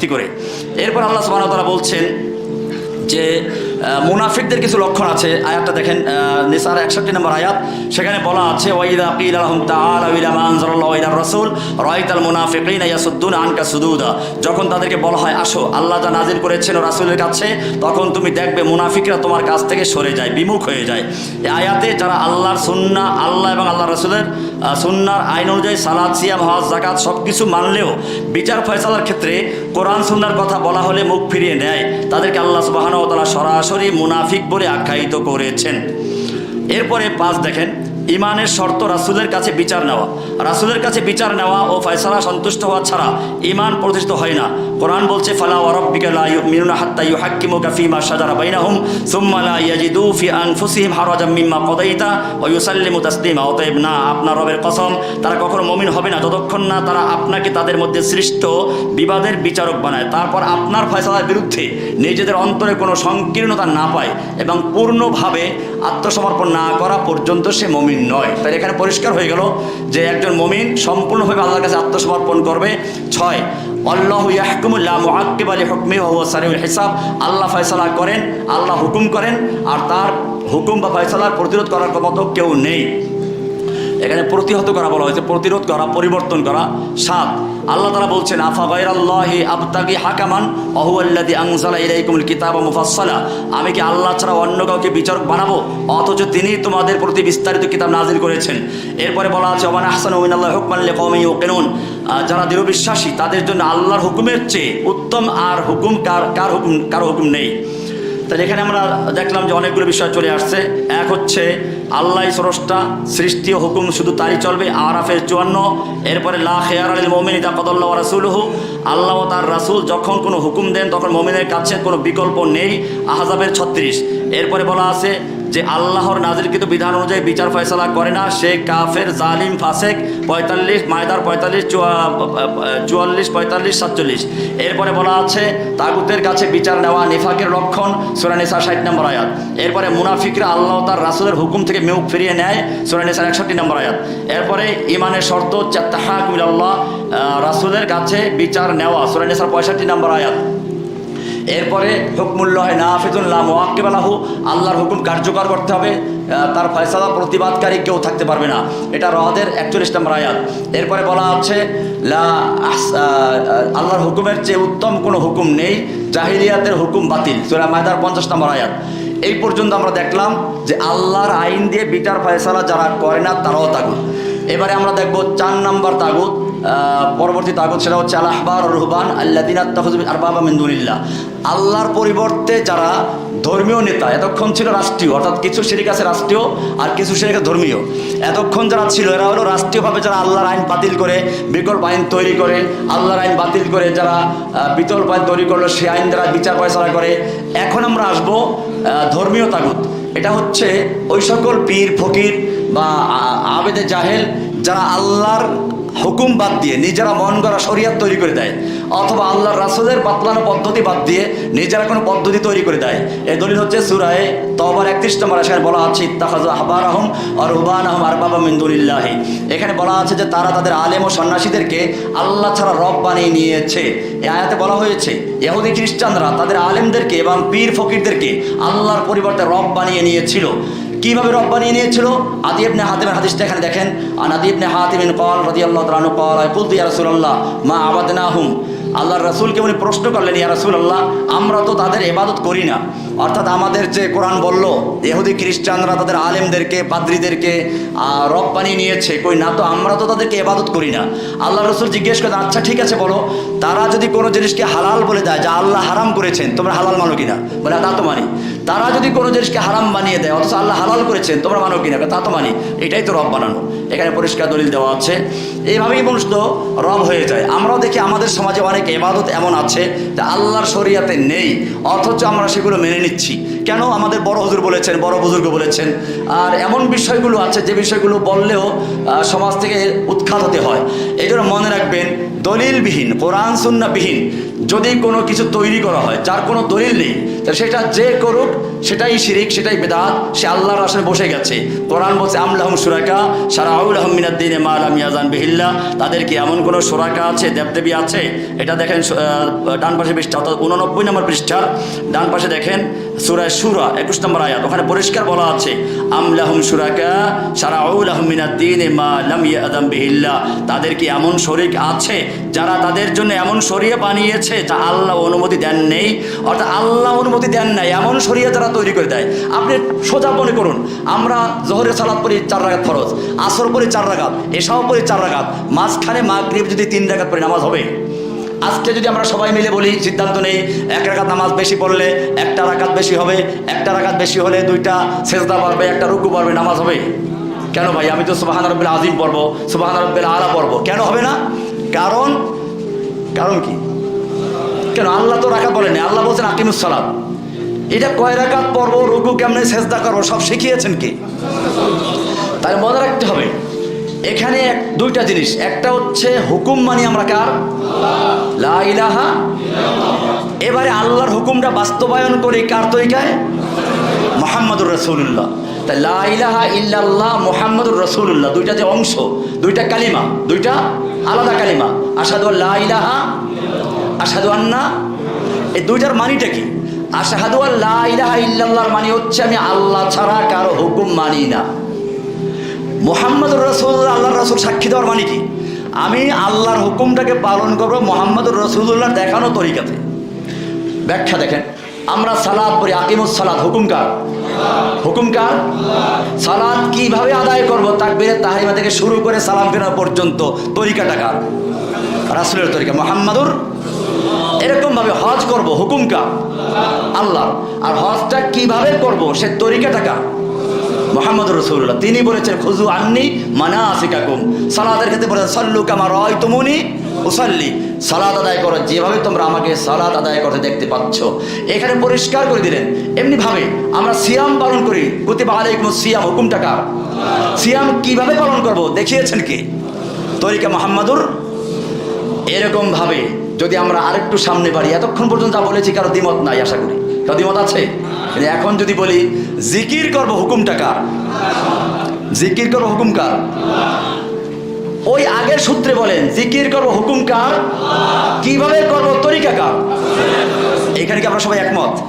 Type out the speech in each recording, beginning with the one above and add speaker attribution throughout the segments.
Speaker 1: ভিত্তি করে। এরপর আল্লাহ তাআলা বলছেন যে মুনাফিকদের কিছু লক্ষণ আছে। আয়াতটা দেখেন নিসার একষট্টি নম্বর আয়াত। সেখানে বলা আছে, ওয়াইদা কিল আলহম তাআলা রাসূল, রাআইতাল মুনাফিকিনা ইয়াসুদ্দুনা আনকা সুদুদা। যখন তাদেরকে বলা হয়, আসো, আল্লাহ যা নাজিল করেছেন ও রাসূলের কাছে, তখন তুমি দেখবে মুনাফিকরা তোমার কাছ থেকে সরে যায়, বিমুখ হয়ে যায়। আয়াতে যারা আল্লাহর সুন্নাহ, আল্লাহ এবং আল্লাহ রাসূলের সুন্নার আইন অনুযায়ী সালাদ, সিয়াম, হজ জাকাত সব কিছু মানলেও বিচার ফয়সালার ক্ষেত্রে কোরআন, সুন্নার কথা বলা হলে মুখ ফিরিয়ে নেয়। তাদেরকে আল্লাহ সুবাহানা তারা সরাসরি মুনাফিক বলে আখ্যায়িত করেছেন। এরপরে পাঁচ দেখেন ইমানের শর্ত রাসুলের কাছে বিচার নেওয়া। রাসুলের কাছে বিচার নেওয়া ও ফয়সালা সন্তুষ্ট হওয়া ছাড়া ইমান প্রতিষ্ঠিত হয় না। কোরআন বলছে, ফালা ওয়ারব্বিকা লা ইউমিনুনা হাত্তা ইউহাক্কিমুকা ফীমা শাজারা বাইনাহুম, সুম্মা লা ইয়াজিদু ফি আনফুসিহিম হারাজাম মিম্মা কদাইতা ওয়া ইউসাল্লিমু তাসলিমা। অতএব না, আপনার রবের কসম, তারা কখনো মমিন হবে না। যতক্ষণ না তারা আপনাকে তাদের মধ্যে সৃষ্ট বিবাদের বিচারক বানায়, তারপর আপনার ফয়সালার বিরুদ্ধে নিজেদের অন্তরে কোনো সংকীর্ণতা না পায় এবং পূর্ণভাবে আত্মসমর্পণ না করা পর্যন্ত সে মমিন নয়। তাই এখানে পরিষ্কার হয়ে গেল যে একজন মমিন সম্পূর্ণভাবে আল্লাহর কাছে আত্মসমর্পণ করবে। ছয়, আল্লাহ ইয়াহকুমুল্লাহ মুআক্কিব আলী হুকমি ও সারিউল হিসাব। আল্লাহ ফয়সালা করেন, আল্লাহ হুকুম করেন, আর তার হুকুম বা ফয়সালার প্রতিরোধ করার মতো কেউ নেই। এখানে প্রতিহত করা বলা হয়েছে প্রতিরোধ করা পরিবর্তন করা। সাত আল্লাহ তারা বলছেন আফা গাইরাল্লাহি আবতাগি হাকামান অহুয়াল্লাদি আনজালা ইলাইকুমুল কিতাব মুফাসসালা। আমি কি আল্লাহ ছাড়া অন্য কাউকে বিচারক বানাবো? অথচ তিনি তোমাদের প্রতি বিস্তারিত কিতাব নাজিল করেছেন। এরপরে বলা আছে ওমান আহসান মিনাল্লাহি হুকমান লিকওমি ইউকিনুন। আহ, যারা দৃঢ় বিশ্বাসী তাদের জন্য আল্লাহর হুকুমের চেয়ে উত্তম আর হুকুম কার কার হুকুম কারও হুকুম নেই। তাহলে এখানে আমরা দেখলাম যে অনেকগুলো বিষয় চলে আসছে। এক হচ্ছে আল্লাহ স্রষ্টা, সৃষ্টি হুকুম শুধু তারই চলবে। আরাফের চুয়ান্ন, এরপরে লা হেয়ার আলী মোমিন ইতা রাসুল রাসুলহু। আল্লাহ তার রাসুল যখন কোনো হুকুম দেন, তখন মোমিনের কাছে কোনো বিকল্প নেই। আহজাবের ছত্রিশ। এরপরে বলা আছে যে আল্লাহর নাজিরকৃত বিধান অনুযায়ী বিচার ফয়সলা করে না, সে কাফের, জালিম, ফাসেক, পঁয়তাল্লিশ মায়দার পঁয়তাল্লিশ চুয়াল্লিশ, পঁয়তাল্লিশ, সাতচল্লিশ। এরপরে বলা আছে, তাগুতের কাছে বিচার নেওয়া নিফাকের লক্ষণ সুরানিসা ষাট নম্বর আয়াত। এরপরে মুনাফিকরা আল্লাহ তার রাসুলের হুকুম থেকে মুখ ফিরিয়ে নেয় সুরানিসার একষট্টি নম্বর আয়াত। এরপরে ইমানের শর্ত তাহাকুল রাসুলের কাছে বিচার নেওয়া সুরানিসার পঁয়ষট্টি নম্বর আয়াত। এরপরে হুকমুল্ল হয় না হাফিজুল্লাহ মোয়াক্কেবালাহু আল্লাহর হুকুম কার্যকর করতে হবে তার ফয়সালা প্রতিবাদকারী কেউ থাকতে পারবে না। এটা রহাদের একচল্লিশ নম্বর আয়াত। এরপরে বলা হচ্ছে, লা আল্লাহর হুকুমের চেয়ে উত্তম কোনো হুকুম নেই, জাহিলিয়াতের হুকুম বাতিল। সুরা মায়দার পঞ্চাশ নম্বর আয়াত। এই পর্যন্ত আমরা দেখলাম যে আল্লাহর আইন দিয়ে বিটার ফয়সালা যারা করে না, তারাও তাগুত। এবারে আমরা দেখব চার নম্বর তাগুত। পরবর্তী তাগুত সেটা হচ্ছে আল আহবার রুহবান আল্লাদিন আরবাবা মিন্দুলিল্লাহ আল্লাহর পরিবর্তে যারা ধর্মীয় নেতা, এতক্ষণ ছিল রাষ্ট্রীয়, অর্থাৎ কিছু শিরিক আছে রাষ্ট্রীয় আর কিছু আছে ধর্মীয়। এতক্ষণ যারা ছিল, এরা হলো রাষ্ট্রীয়ভাবে যারা আল্লাহর আইন বাতিল করে, বিকল্প আইন তৈরি করে, আল্লাহর আইন বাতিল করে যারা বিকল্প আইন তৈরি করল সে আইন দ্বারা বিচার পয়সা করে। এখন আমরা আসব ধর্মীয় তাগুত। এটা হচ্ছে ওই সকল পীর, ফকির বা আবেদে জাহেল যারা আল্লাহর হুকুম বাদ দিয়ে নিজেরা মন গড়া শরিয়াত তৈরি করে দেয়, অথবা আল্লাহর রাসুলের বাতলানো পদ্ধতি বাদ দিয়ে নিজেরা কোনো পদ্ধতি তৈরি করে দেয়। এই দলিল হচ্ছে সুরায় তবার একত্রিশ নম্বর এখানে বলা আছে ইত্তাখাজ আহবার আহম আর রুবান আহম আর বাবা মিন্দুলিল্লাহি এখানে বলা আছে যে তারা তাদের আলেম ও সন্ন্যাসীদেরকে আল্লাহ ছাড়া রব বানিয়ে নিয়েছে। এ আয়াতে বলা হয়েছে, ইহুদি খ্রিস্টানরা তাদের আলেমদেরকে এবং পীর ফকিরদেরকে আল্লাহর পরিবর্তে রব বানিয়ে নিয়েছিল। কীভাবে রব বানিয়ে নিয়েছিল? আদি ইবনে হাতিমের হাদিসটা এখানে দেখেন। আর আদি ইবনে হাতিমিন কল রদি আল্লাহ আনহু কল ইয়া আল্লাহ মা আবাদনাহুম। আল্লাহর রসুলকে উনি প্রশ্ন করলেন, ইয়া রাসূলুল্লাহ, আমরা তো তাদের এবাদত করি না। অর্থাৎ আমাদের যে কোরআন বলল, ইহুদি খ্রিস্টানরা তাদের আলেমদেরকে, পাদ্রীদেরকে বানিয়ে নিয়েছে, কই না তো আমরা তো তাদেরকে এবাদত করি না। আল্লাহ রসুল জিজ্ঞেস করেন আচ্ছা ঠিক আছে, বলো, তারা যদি কোনো জিনিসকে হালাল বলে দেয়, যা আল্লাহ হারাম করেছেন, তোমরা হালাল মানো কিনা? বলে, তা তো মানি। তারা যদি কোনো জিনিসকে হারাম বানিয়ে দেয়, অথচ আল্লাহ হালাল করেছেন, তোমরা মানো কিনা? তা তো মানি। এটাই তো রব বানানো। এখানে পরিষ্কার দলিল দেওয়া আছে। এইভাবেই মানুষ তো রব হয়ে যায়। আমরাও দেখি আমাদের সমাজে অনেক এবাদত এমন আছে যা আল্লাহর শরিয়াতে নেই, অথচ আমরা সেগুলো মেনে নিচ্ছি। কেন? আমাদের বড় হুজুর বলেছেন, বড় বুজুর্গ বলেছেন। আর এমন বিষয়গুলো আছে যে বিষয়গুলো বললেও সমাজ থেকে উৎখাত হতে হয়। এই জন্য মনে রাখবেন, দলিলবিহীন, কোরআন সুন্নাবিহীন যদি কোনো কিছু তৈরি করা হয়, যার কোনো দলিল নেই সেটা যে করুক, সেটাই শিরিক, সেটাই বেদাত, সে আল্লাহর আসলে বসে গেছে। কোরআন বলছে আমলাহম সুরাকা সারা আউল আহমিনাদ্দিনে মালাম ইয়াজান বিহিল্লা। তাদের কি এমন কোনো সুরাকা আছে, দেবদেবী আছে? এটা দেখেন ডান পাশে পৃষ্ঠা, অর্থাৎ উননব্বই নম্বর পৃষ্ঠা। ডান পাশে দেখেন, সুরায় সুরা, একুশ নম্বর আয়াত। ওখানে পরিষ্কার বলা আছে আমলাহম সুরাকা সারা আউল আহমিনাদ্দিনে মালাম ইয়াজান বিহিল্লা। তাদের কি এমন শরিক আছে যারা তাদের জন্য এমন শরীয় বানিয়েছে যা আল্লাহ অনুমতি দেন নেই, অর্থাৎ আল্লাহ অনুমতি দেন নাই, এমন শরীয় তারা তৈরি করে দেয়। আপনি সোজা মনে করুন, আমরা জোহরের সালাদ পড়ি চার রাগাত ফরজ, আসর পড়ি চার রাগাত এসাও পড়ি চার রাগাত মাঝখানে মাগরিব যদি তিন রাগাত পড়ি নামাজ হবে। আজকে যদি আমরা সবাই মিলে বলি, সিদ্ধান্ত নেই, এক রাকাত নামাজ বেশি পড়লে একটা রাকাত বেশি হবে, একটা রাকাত বেশি হলে দুইটা সেজদা পারবে একটা রুকু পারবে নামাজ হবে। কেন ভাই? আমি তো সুবাহান রব্বিল আজিম পড়ব সুবাহান রব্বিল আলা পড়ব। কেন হবে না? কারণ? কারণ কি? কেন? আল্লাহ তো রাখাত বলেনি আল্লাহ বলছেন, আকিমুস সালাম এটা কয় রাকাত পর্ব? রুকু কেমনে সেজদা করব সব শিখিয়েছেন কি? তাই মনে রাখতে হবে, এখানে এক- দুইটা জিনিস। একটা হচ্ছে হুকুম মানি আমরা কার? লা ইলাহা এবারে আল্লাহর হুকুমটা বাস্তবায়ন করি কার তরিকায়? মোহাম্মদুর রসুল্লাহ তাই লা ইলাহা ইল্লাল্লাহ, মোহাম্মদুর রসুল্লাহ দুইটা যে অংশ, দুইটা কালিমা, দুইটা আলাদা কালিমা। আসাদু লা ইলাহা আসাদু আন্না। এই দুইটার মানিটা কি? আসাহাদু লা ইলাহা ইল্লাল্লাহর মানে হচ্ছে আমি আল্লাহ ছাড়া কারও হুকুম মানি না। মোহাম্মদুর রসুল আল্লাহর রসুল সাক্ষী দেওয়ার মানে কি? আমি আল্লাহর হুকুমটাকে পালন করব মোহাম্মদ রসুল্লাহ দেখানো তরিকাতে। ব্যাখ্যা দেখেন, আমরা সালাদ পড়ি, আকিমুস সালাদ হুকুমকার হুকুমকার সালাদ কীভাবে আদায় করব? তাকবীরে তাহারিমা থেকে শুরু করে সালাম ফেরা পর্যন্ত। তরিকাটা কার? রাসুলের তরিকা। মোহাম্মদুর এরকম ভাবে হজ করব। হুকুমকার আল্লাহ আর হজটা কীভাবে করব? সে তরিকাটা কার? মোহাম্মদ রসুল্লাহ তিনি বলেছেন খুজু আন্নি মানা আসিকাকুম সালাদের ক্ষেত্রে বলেছেন, সল্লু কামা রয় তুমুনি উসাল্লি। সালাদ আদায় করো। যেভাবে তোমরা আমাকে সালাদ আদায় করতে দেখতে পাচ্ছ। এখানে পরিষ্কার করে দিলেন। এমনি ভাবে আমরা সিয়াম পালন করি। কুতিবা আলাইকুম সিয়াম হুকুম টাকা সিয়াম কীভাবে পালন করব? দেখিয়েছেন কি? তরিকা মোহাম্মদুর। এরকম ভাবে যদি আমরা আরেকটু সামনে বাড়ি, এতক্ষণ পর্যন্ত যা বলেছি, কারও দ্বিমত নাই, আশা করি। কারও দ্বিমত আছে? এখন যদি বলি, জিকির করব হুকুমটা কার? জিকির করব হুকুম কার? ওই আগের সূত্রে বলেন, জিকির করব হুকুম কার? কীভাবে করব, তরিকা কার? এখানে কি আমরা সবাই একমত?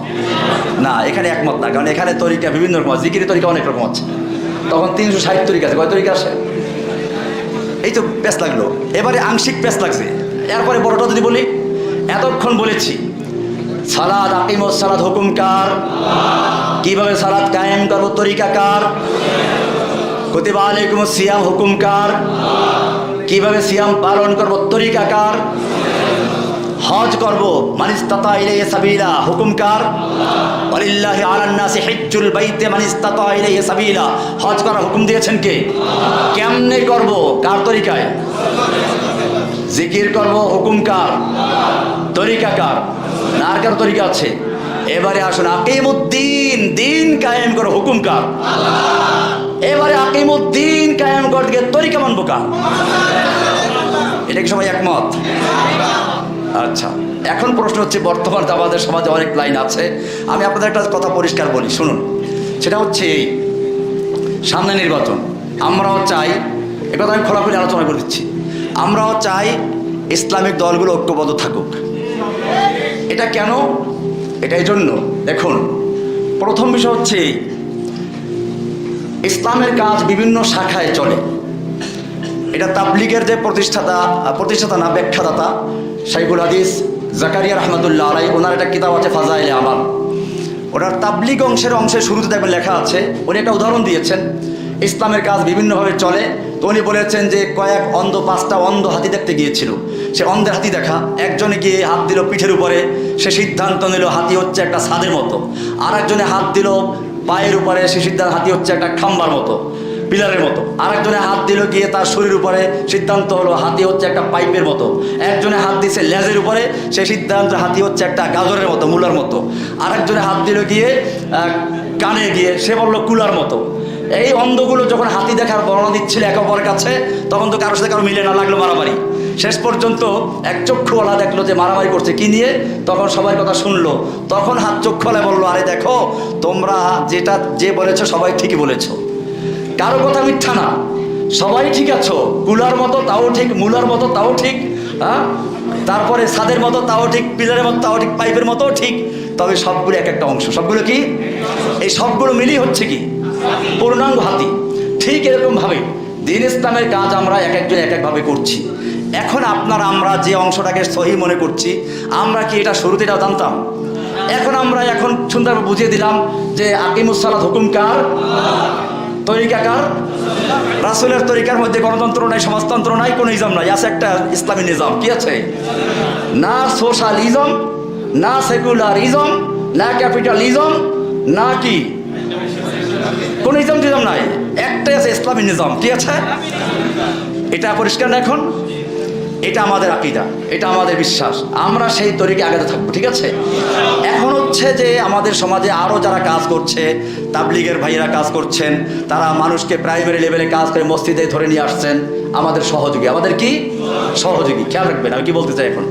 Speaker 1: না, এখানে একমত না, কারণ এখানে তরিকা বিভিন্ন রকম আছে। জিকিরের তরিকা অনেক রকম আছে। তখন তিনশো ষাট তরিকা আছে, কয় তরিকা আছে? এই তো প্যাস লাগল। এবারে আংশিক প্যাস লাগছে। এরপরে বড়টা যদি বলি, এতক্ষণ বলেছি, সালাদ আকিম সালাদ হুকুম কার? কীভাবে সালাদ কায়েম করব, তরিকা কার? কুতিবা আলাইকুম সিয়াম হুকুম কার? কীভাবে সিয়াম পালন করব? তরিকা কার? হজ করব? মানিস্তাতা ইলাইহি সাবিলা। হুকুম কার? ওয়ালিল্লাহি আলান নাসি হিজ্জুল বাইতে মানিস্তাতা ইলাইহি সাবিলা। হজ করার হুকুম দিয়েছেন কে? কেমনে করব? কার তরিকায়? জিকির করব? হুকুম কার? তরিকা কার তরিকা আছে? এবারে আসুন, আকিমুদ্দিন, দিন কায়েম করো, হুকুম কার? এবারে আকিমুদ্দিন কায়েম করতে গিয়ে তরিকা মানবো কার এটা কি সবাই একমত? আচ্ছা এখন প্রশ্ন হচ্ছে বর্তমান আমাদের সমাজে অনেক লাইন আছে। আমি আপনাদের একটা কথা পরিষ্কার বলি, শুনুন। সেটা হচ্ছে এই, সামনে নির্বাচন। আমরাও চাই, এ কথা আমি খোলাখুলি আলোচনা করে দিচ্ছি। আমরাও চাই ইসলামিক দলগুলো ঐক্যবদ্ধ থাকুক। এটা কেন? এটা এই জন্য। দেখুন, প্রথম বিষয় হচ্ছে ইসলামের কাজ বিভিন্ন শাখায় চলে। এটা তাবলিগের যে প্রতিষ্ঠাতা প্রতিষ্ঠাতা না, ব্যাখ্যাদাতা শাইখুল হাদিস জাকারিয়া রহমতুল্লাহ আলাই ওনার একটা কিতাব আছে ফাজাইলে আমাল। ওনার তাবলিগ অংশের অংশে শুরুতে দেখবেন লেখা আছে, উনি একটা উদাহরণ দিয়েছেন, ইসলামের কাজ বিভিন্নভাবে চলে। তো উনি বলেছেন যে কয়েক অন্ধ, পাঁচটা অন্ধ হাতি দেখতে গিয়েছিল। সে অন্ধের হাতি দেখা, একজনে গিয়ে হাত দিল পিঠের উপরে, সে সিদ্ধান্ত নিল হাতি হচ্ছে একটা ছাদের মতো। আর একজনে হাত দিল পায়ের উপরে সিদ্ধান্ত হাতি হচ্ছে একটা খাম্বার মতো, পিলারের মতো। আরেকজনে হাত দিল গিয়ে তার শরীর উপরে, সিদ্ধান্ত হলো হাতি হচ্ছে একটা পাইপের মতো। একজনে হাত দিছে লেজের উপরে সে সিদ্ধান্ত হাতি হচ্ছে একটা গাজরের মতো, মূলার মতো। আরেকজনে হাত দিল গিয়ে কানে গিয়ে, সে বলল কুলার মতো। এই অন্ধগুলো যখন হাতি দেখার বর্ণনা দিচ্ছিল একে অপরের কাছে, তখন তো কারোর সাথে কারও মিলে না লাগল মারামারি। শেষ পর্যন্ত এক চক্ষুওয়ালা দেখল যে মারামারি করছে। কি নিয়ে? তখন সবাই কথা শুনলো। তখন হাত চক্ষুওয়ালা বলল, আরে দেখো, তোমরা যেটা যে বলেছ সবাই ঠিকই বলেছ। কারও কথা মিথ্যা না। সবাই ঠিক আছো। কুলার মতো তাও ঠিক, মুলার মতো তাও ঠিক হ্যাঁ? তারপরে ছাদের মতো তাও ঠিক, পিলারের মতো তাও ঠিক, পাইপের মতো ঠিক। তবে সবগুলো এক একটা অংশ। সবগুলো কি? এই সবগুলো মিলিয়ে হচ্ছে কি? পূর্ণাঙ্গ হাতি। ঠিক এরকম ভাবে দিন ইসলামের কাজ আমরা এক একজন এক একভাবে করছি। এখন আপনার আমরা যে অংশটাকে সহি মনে করছি, আমরা কি এটা শুরুতে এটাও জানতাম? এখন আমরা এখন সুন্দরভাবে বুঝিয়ে দিলাম যে আকিমুসালাদ হুকুম কার? তরিকাকার রাসুলের তরিকার মধ্যে গণতন্ত্র নাই, সমাজতন্ত্র নাই, কোনো ইজম নাই, আছে একটা ইসলামী নিজাম, কি আছে? না সোশ্যালিজম, না সেকুলারিজম, না ক্যাপিটালিজম, না কি? কোন ইজম টিজম নাই, একটাই আছে ইসলামী নিজাম, কি আছে? এটা পরিষ্কার এখন? এটা আমাদের আকিদা, এটা আমাদের বিশ্বাস। আমরা সেই তরিকে আগে থাকব, ঠিক আছে? এখন হচ্ছে যে আমাদের সমাজে আরও যারা কাজ করছে, তাবলিগের ভাইয়েরা কাজ করছেন, তারা মানুষকে প্রাইমারি লেভেলে কাজ করে মসজিদে ধরে নিয়ে আসছেন, আমাদের সহযোগী। আমাদের কি? সহযোগী। খেয়াল রাখবেন, আমি কি বলতে চাই এখন?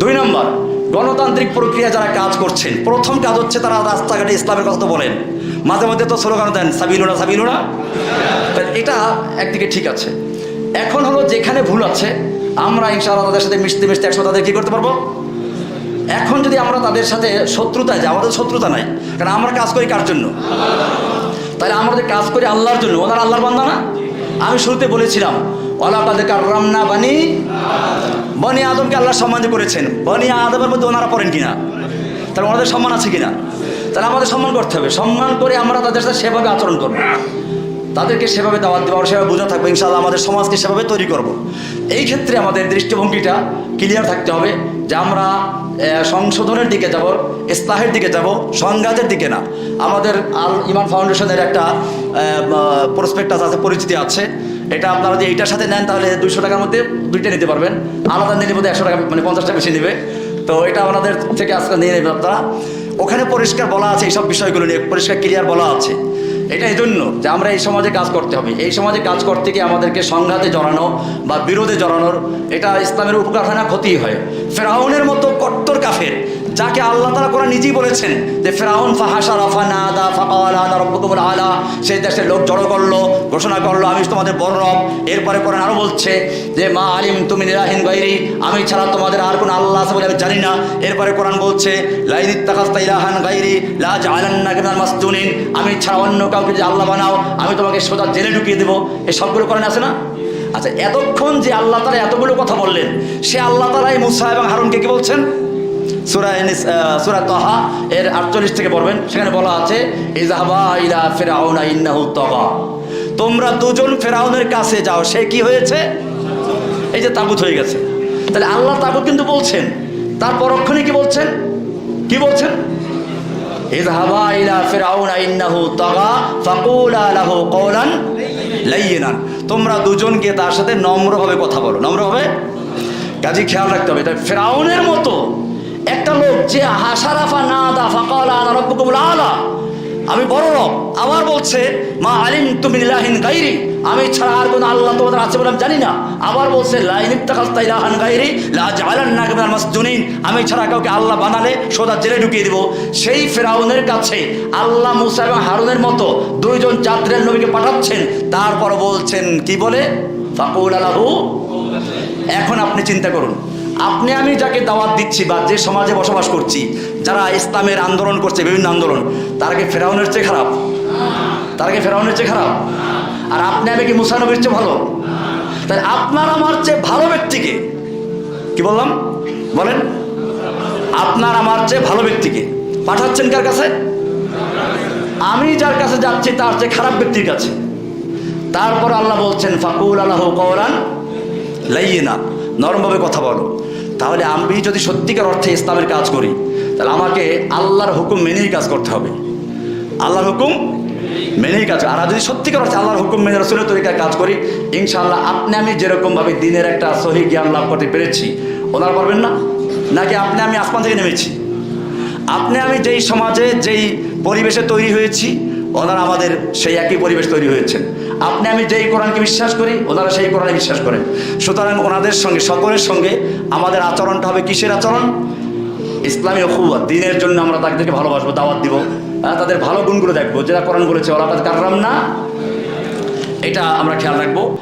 Speaker 1: দুই নম্বর, গণতান্ত্রিক প্রক্রিয়া যারা কাজ করছেন, প্রথম কাজ হচ্ছে তারা রাস্তাঘাটে ইসলামের কথা তো বলেন। মাঝে মধ্যে তো স্লোগান দেন সাবিনুনা তা এটা একদিকে ঠিক আছে। এখন হলো যেখানে ভুল আছে আমরা ইনশাআল্লাহ তাদের সাথে মিশতে মিশতে একসাথে তাদের কী করতে পারব? এখন যদি আমরা তাদের সাথে শত্রুতায় যাই, আমাদের শত্রুতা নাই। কারণ আমরা কাজ করি কার জন্য? তাহলে আমরা যে কাজ করি আল্লাহর জন্য, ওনার আল্লাহর বান্দা না? আমি শুরুতে বলেছিলাম ওলা কাদের কার্রামনা বানি বনি আদমকে আল্লাহ সম্মান করেছেন। বনি আদমের মধ্যে ওনারা পড়েন কিনা? তাহলে ওনাদের সম্মান আছে কিনা? তাহলে আমাদের সম্মান করতে হবে। সম্মান করে আমরা তাদের সাথে সেভাবে আচরণ করব। তাদেরকে সেভাবে দাওয়াত দেবো আমরা সেভাবে বোঝা থাকব ইনশাল্লাহ আমাদের সমাজকে সেভাবে তৈরি করব। এই ক্ষেত্রে আমাদের দৃষ্টিভঙ্গিটা ক্লিয়ার থাকতে হবে যে আমরা সংশোধনের দিকে যাব, ইসলাহের দিকে যাব, সংঘাতের দিকে না। আমাদের আল ইমান ফাউন্ডেশনের একটা প্রসপেক্টাস আছে, পরিচিতি আছে। এটা আপনারা যদি এইটার সাথে নেন, তাহলে দুইশো টাকার মধ্যে দুইটা নিতে পারবেন। আলাদা নিলে বোধহয় একশো টাকা মানে পঞ্চাশ টাকা বেশি নেবে। তো এটা আমাদের থেকে আজকে নিয়ে নেবেন আপনারা। ওখানে পরিষ্কার বলা আছে, এইসব বিষয়গুলো নিয়ে পরিষ্কার ক্লিয়ার বলা আছে। এটা জন্য যে আমরা এই সমাজে কাজ করতে হবে। এই সমাজে কাজ করতে গিয়ে আমাদেরকে সংঘাতে জড়ানো বা বিরোধে জড়ানোর এটা ইসলামের উপকার হয় ক্ষতি হয়। ফেরাউনের মতো কট্টর কাফের যাকে আল্লাহ তারা করে নিজেই বলেছেন যে, ফেরাউন ফাহাসা রাফা না দা ফাঁকাওয়ালা না রব্বকুমুল আলা। সেই দেশের লোক জড়ো করল, ঘোষণা করল, আমি তোমাদের বড় রব। এরপরে কোরআন আরও বলছে যে, মা আলিম তুমি নিরাহীন গৈরি আমি ছাড়া তোমাদের আর কোনো আল্লাহ আছে বলে আমি জানি না। এরপরে কোরআন বলছে লাইনিত্তাকাস্তা ইলাহান গাইরি লা জাআলান্না কিনাল মাসজুনিন আমি ছাড়া অন্য কাউকে যে আল্লাহ বানাও, আমি তোমাকে সোজা জেলে ঢুকিয়ে দেবো। এই সবগুলো কোরআন আছে না? আচ্ছা এতক্ষণ যে আল্লাহ তালা এতগুলো কথা বললেন, সে আল্লাহ তালা এই মুসা এবং হারুনকে কি বলছেন? সুরা সুরা এর আটচল্লিশ থেকে সেখানে বলা আছে তোমরা দুজন ফেরাউনের কাছে যাও, সে কি হয়েছে? এই যে হয়ে গেছে। তাহলে আল্লাহ তাগুত কিন্তু বলছেন। তার পরক্ষণে কি বলছেন? কি বলছেন? তোমরা দুজন গিয়ে তার সাথে নম্রভাবে কথা বলো। নম্রভাবে? কাজী খেয়াল রাখতে হবে তাই ফেরাউনের মতো একটা লোক যে হাসারাফা না দা আনা রব্বুকুমুল আলা। আমি বড় রব। আবার বলছে, মা আলিম তুমি ইলাহিন গাইরি। আমি ছাড়া আর কোনো আল্লাহ তোমাদের আছে বলে আমি জানি না। আবার বলছে, লাইন ইত্তাকাস্তা ইলাহান গাইরি, লা জাআলান্না কামিনাল মাসজুনিন। আমি ছাড়া কাউকে আল্লাহ বানালে সোজা জেলে ঢুকিয়ে দিব। সেই ফেরাউনের কাছে আল্লাহ মুসা এবং হারুনের মতো দুইজন চাঁদ্রের নবীকে পাঠাচ্ছেন। তারপর বলছেন, কি বলে? ফাকুল আলাহু এখন আপনি চিন্তা করুন। আপনি আমি যাকে দাওয়াত দিচ্ছি বা যে সমাজে বসবাস করছি, যারা ইসলামের আন্দোলন করছে, বিভিন্ন আন্দোলন, তারা কি ফেরাউনের চেয়ে খারাপ? তারা কি ফেরাউনের চেয়ে খারাপ? আর আপনি আমি কি মুসানবির চেয়ে ভালো? তাই আপনার আমার চেয়ে ভালো ব্যক্তিকে, কি বললাম? বলেন। আপনার আমার চেয়ে ভালো ব্যক্তিকে পাঠাচ্ছেন কার কাছে? আমি যার কাছে যাচ্ছি, তার চেয়ে খারাপ ব্যক্তির কাছে। তারপর আল্লাহ বলছেন, ফাকুল আল্লাহ কৌরান লাইয়ে না নরমভাবে কথা বলো। তাহলে আমি যদি সত্যিকার অর্থে ইসলামের কাজ করি, তাহলে আমাকে আল্লাহর হুকুম মেনেই কাজ করতে হবে। আল্লাহর হুকুম মেনেই কাজ আর যদি সত্যিকার অর্থে আল্লাহর হুকুম মেনে রসুলের তরিকায় কাজ করি, ইনশাআল্লাহ আপনি আমি যেরকমভাবে দিনের একটা সহি জ্ঞান লাভ করতে পেরেছি, ওনারা পারবেন না? নাকি আপনি আমি আসমান থেকে নেমেছি? আপনি আমি যেই সমাজে, যেই পরিবেশে তৈরি হয়েছি, ওনারা আমাদের সেই একই পরিবেশ তৈরি হয়েছেন। আপনি আমি যেই কোরআনকে বিশ্বাস করি ওনারা সেই কোরআনে বিশ্বাস করেন সুতরাং ওনাদের সঙ্গে সকলের সঙ্গে আমাদের আচরণটা হবে কিসের আচরণ? ইসলামী অখুয়াত দিনের জন্য আমরা তাদেরকে ভালোবাসবো দাওয়াত দিব। হ্যাঁ, তাদের ভালো গুণগুলো দেখব। যেটা কোরআন বলেছে ওরা কাররাম না এটা আমরা খেয়াল রাখব।